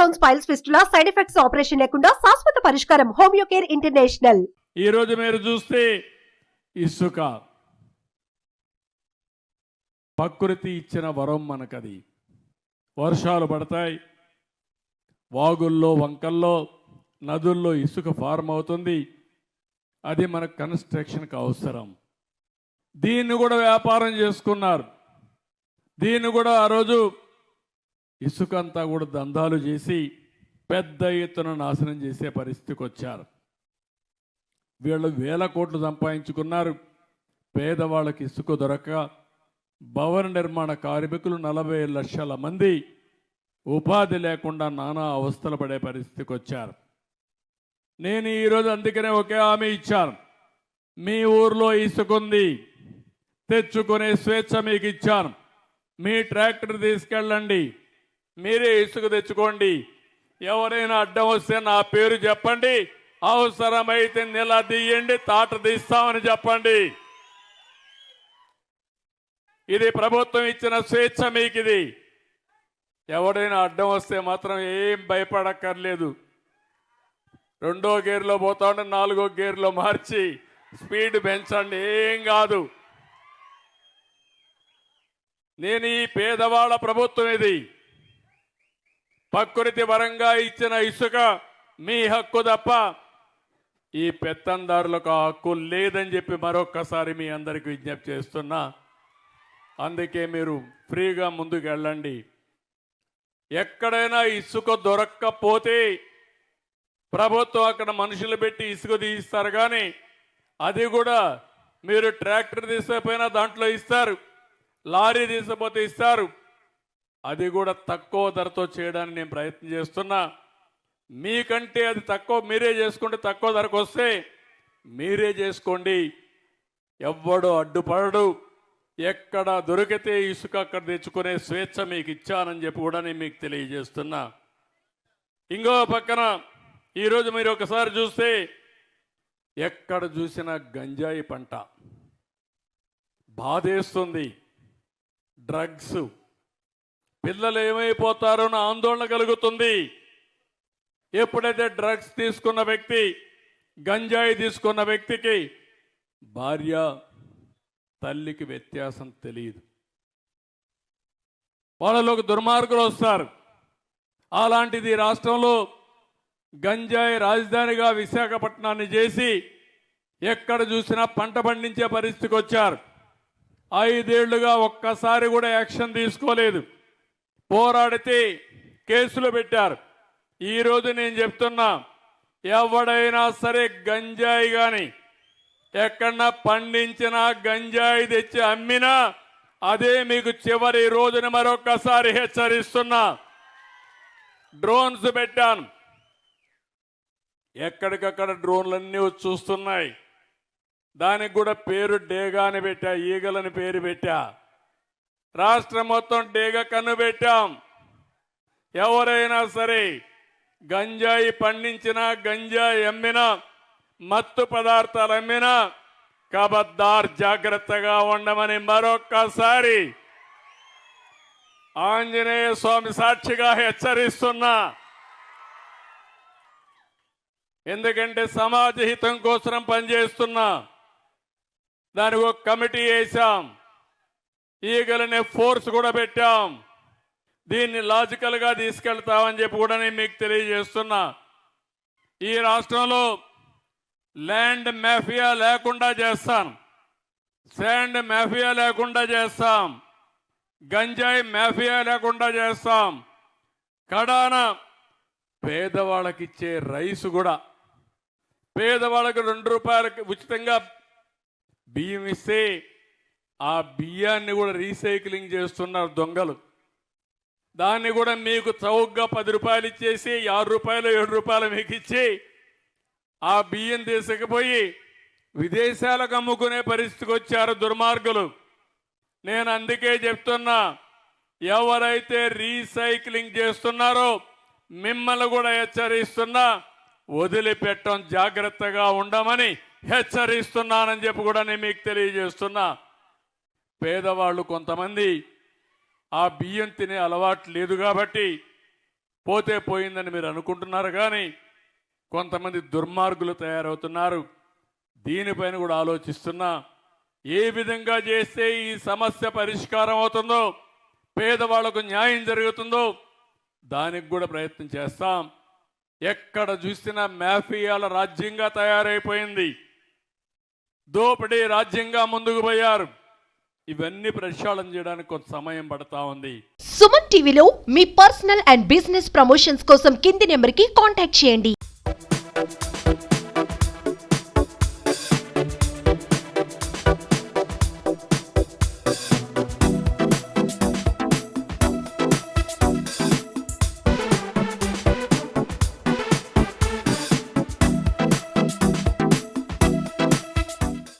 Stone piles fistula side effects operation లేకుండా శాశ్వత పరిష్కారం హోమియోకేర్ కేర్ ఇంటర్నేషనల్. రోజు మీరు చూస్తే ఇసుక. ప్రకృతి ఇచ్చిన వరం మనకది. వర్షాలు పడతాయి. వాగుల్లో వంకల్లో నదుల్లో ఇసుక ఫార్మ్ అవుతుంది. అది మన కన్స్ట్రక్షన్కి అవసరం. దీన్ని కూడా వ్యాపారం చేసుకున్నారు. దీన్ని కూడా ఆ రోజు ఇసుక అంతా కూడా దందాలు చేసి పెద్ద ఎత్తున నాశనం చేసే పరిస్థితికి వచ్చారు. వీళ్ళు వేల కోట్లు సంపాదించుకున్నారు. పేదవాళ్ళకి ఇసుక దొరక భవన నిర్మాణ కార్మికులు నలభై లక్షల మంది ఉపాధి లేకుండా నానా అవస్థలు పడే పరిస్థితికి వచ్చారు. నేను ఈరోజు అందుకనే ఒకే హామీ ఇచ్చాను. మీ ఊర్లో ఇసుక ఉంది. తెచ్చుకునే స్వేచ్ఛ మీకు ఇచ్చాను. మీ ట్రాక్టర్ తీసుకెళ్ళండి. మీరే ఇసుక తెచ్చుకోండి. ఎవరైనా అడ్డం వస్తే నా పేరు చెప్పండి. అవసరమైతే నిలదీయండి తాట తీస్తామని చెప్పండి. ఇది ప్రభుత్వం ఇచ్చిన స్వేచ్ఛ మీకు ఇది ఎవడైనా అడ్డం వస్తే మాత్రం ఏం భయపడక్కర్లేదు. రెండో గేర్లో పోతా ఉంటే నాలుగో గేర్లో మార్చి స్పీడ్ పెంచండి ఏం కాదు. నేను ఈ పేదవాళ్ళ ప్రభుత్వం ఇది. ప్రకృతి వరంగా ఇచ్చిన ఇసుక మీ హక్కు తప్ప ఈ పెత్తందారులకు ఆ హక్కు లేదని చెప్పి మరొక్కసారి మీ అందరికి విజ్ఞప్తి చేస్తున్నా. అందుకే మీరు ఫ్రీగా ముందుకు వెళ్ళండి. ఎక్కడైనా ఇసుక దొరక్కపోతే ప్రభుత్వం అక్కడ మనుషులు పెట్టి ఇసుక తీయిస్తారు కానీ అది కూడా మీరు ట్రాక్టర్ తీసుకపోయినా దాంట్లో ఇస్తారు లారీ తీసుకపోతే ఇస్తారు. అది కూడా తక్కువ ధరతో చేయడానికి నేను ప్రయత్నం చేస్తున్నా. మీకంటే అది తక్కువ మీరే చేసుకుంటే తక్కువ ధరకు వస్తే మీరే చేసుకోండి. ఎవ్వడు అడ్డుపడడు. ఎక్కడ దొరికితే ఇసుక అక్కడ తెచ్చుకునే స్వేచ్ఛ మీకు ఇచ్చానని చెప్పి కూడా నేను మీకు తెలియజేస్తున్నా. ఇంకో పక్కన ఈరోజు మీరు ఒకసారి చూస్తే ఎక్కడ చూసినా గంజాయి పంట. బాధేస్తుంది. డ్రగ్స్. పిల్లలు ఏమైపోతారో అని ఆందోళన కలుగుతుంది. ఎప్పుడైతే డ్రగ్స్ తీసుకున్న వ్యక్తి గంజాయి తీసుకున్న వ్యక్తికి భార్య తల్లికి వ్యత్యాసం తెలియదు. వాళ్ళలోకి దుర్మార్గులు వస్తారు. అలాంటిది రాష్ట్రంలో గంజాయి రాజధానిగా విశాఖపట్నాన్ని చేసి ఎక్కడ చూసినా పంట పండించే పరిస్థితికి వచ్చారు. ఐదేళ్ళుగా ఒక్కసారి కూడా యాక్షన్ తీసుకోలేదు. పోరాడితే కేసులు పెట్టారు. ఈరోజు నేను చెప్తున్నా ఎవడైనా సరే గంజాయి కానీ ఎక్కడన్నా పండించిన గంజాయి తెచ్చి అమ్మినా అదే మీకు చివరి రోజున మరొకసారి హెచ్చరిస్తున్నా. డ్రోన్స్ పెట్టాను. ఎక్కడికక్కడ డ్రోన్లన్నీ చూస్తున్నాయి. దానికి కూడా పేరు డేగా అని పెట్టా ఈగలని పేరు పెట్టా. రాష్ట్రం మొత్తం డేగ కన్ను పెట్టాం. ఎవరైనా సరే గంజాయి పండించినా గంజాయి అమ్మినా మత్తు పదార్థాలు అమ్మినా కబద్దార్ జాగ్రత్తగా ఉండమని మరొక్కసారి ఆంజనేయ స్వామి సాక్షిగా హెచ్చరిస్తున్నా. ఎందుకంటే సమాజ హితం కోసం పనిచేస్తున్నా. దానికి ఒక కమిటీ వేసాం ఈగలనే ఫోర్స్ కూడా పెట్టాం. దీన్ని లాజికల్గా తీసుకెళ్తామని చెప్పి కూడా నేను మీకు తెలియజేస్తున్నా. ఈ రాష్ట్రంలో ల్యాండ్ మాఫియా లేకుండా చేస్తాం. శాండ్ మాఫియా లేకుండా చేస్తాం. గంజాయి మాఫియా లేకుండా చేస్తాం. కడాన పేదవాళ్ళకి ఇచ్చే రైస్ కూడా. పేదవాళ్ళకి రెండు రూపాయలకి ఉచితంగా బియ్యం ఇస్తే ఆ బియ్యాన్ని కూడా రీసైక్లింగ్ చేస్తున్నారు దొంగలు. దాన్ని కూడా మీకు చౌకగా పది రూపాయలు ఇచ్చేసి ఆరు రూపాయలు ఏడు రూపాయలు మీకు ఇచ్చి ఆ బియ్యం తీసుకుపోయి విదేశాలకు అమ్ముకునే పరిస్థితికి వచ్చారు దుర్మార్గులు. నేను అందుకే చెప్తున్నా ఎవరైతే రీసైక్లింగ్ చేస్తున్నారో మిమ్మల్ని కూడా హెచ్చరిస్తున్నా వదిలిపెట్టం జాగ్రత్తగా ఉండమని హెచ్చరిస్తున్నానని చెప్పి కూడా నేను మీకు తెలియజేస్తున్నా. పేదవాళ్ళు కొంతమంది ఆ బియ్యం తినే అలవాటు లేదు కాబట్టి పోతే పోయిందని మీరు అనుకుంటున్నారు కానీ కొంతమంది దుర్మార్గులు తయారవుతున్నారు. దీనిపైన కూడా ఆలోచిస్తున్నా ఏ విధంగా చేస్తే ఈ సమస్య పరిష్కారం అవుతుందో పేదవాళ్ళకు న్యాయం జరుగుతుందో దానికి కూడా ప్రయత్నం చేస్తాం. ఎక్కడ చూసినా మాఫియాల రాజ్యంగా తయారైపోయింది. దోపిడీ రాజ్యంగా ముందుకు పోయారు. ఇవన్నీ ప్రక్షాళన చేయడానికి కొంత సమయం పడతా ఉంది. సుమన్ టీవీలో మీ పర్సనల్ అండ్ బిజినెస్ ప్రమోషన్స్ కోసం కింది నెంబర్కి కాంటాక్ట్ చేయండి.